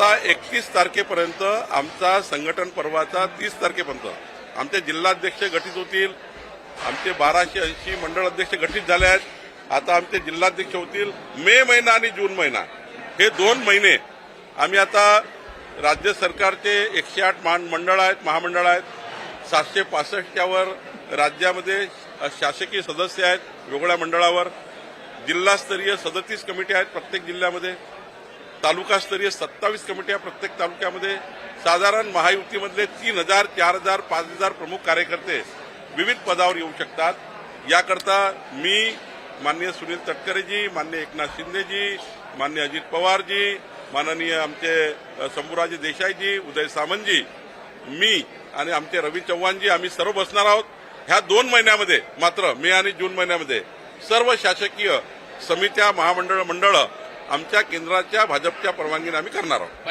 आता एकतीस तारखेपर्यंत आमचा संघटन पर्वाचा तीस तारखेपर्यंत. आमचे जिल्हाध्यक्ष गठीत होतील. आमचे बाराशे ऐंशी मंडळ अध्यक्ष गठीत झाले आहेत. आता आमचे जिल्हाध्यक्ष होतील मे महिना आणि जून महिना. हे दोन महिने आम्ही आता राज्य सरकारचे एकशे आठ मान मंडळ आहेत महामंडळ आहेत. सातशे पासष्टच्यावर राज्यामध्ये शासकीय सदस्य आहेत वेगळ्या मंडळावर. जिल्हास्तरीय सदतीस कमिटी आहेत प्रत्येक जिल्ह्यामध्ये. तालुकास्तरीय सत्तावीस कमिट्या प्रत्येक तालुक्यामध्ये साधारण महायुतीमधले तीन हजार चार हजार पाच हजार प्रमुख कार्यकर्ते विविध पदावर येऊ शकतात. याकरता मी माननीय सुनील तटकरेजी माननीय एकनाथ शिंदेजी माननीय अजित पवारजी माननीय आमचे शंभूराजे देसाईजी उदय सामंतजी मी आणि आमचे रवी चव्हाणजी आम्ही सर्व बसणार आहोत. ह्या दोन महिन्यामध्ये मात्र मे आणि जून महिन्यामध्ये सर्व शासकीय समित्या महामंडळ मंडळं आमच्या केंद्राच्या भाजपच्या परवानगीने आम्ही करणार आहोत.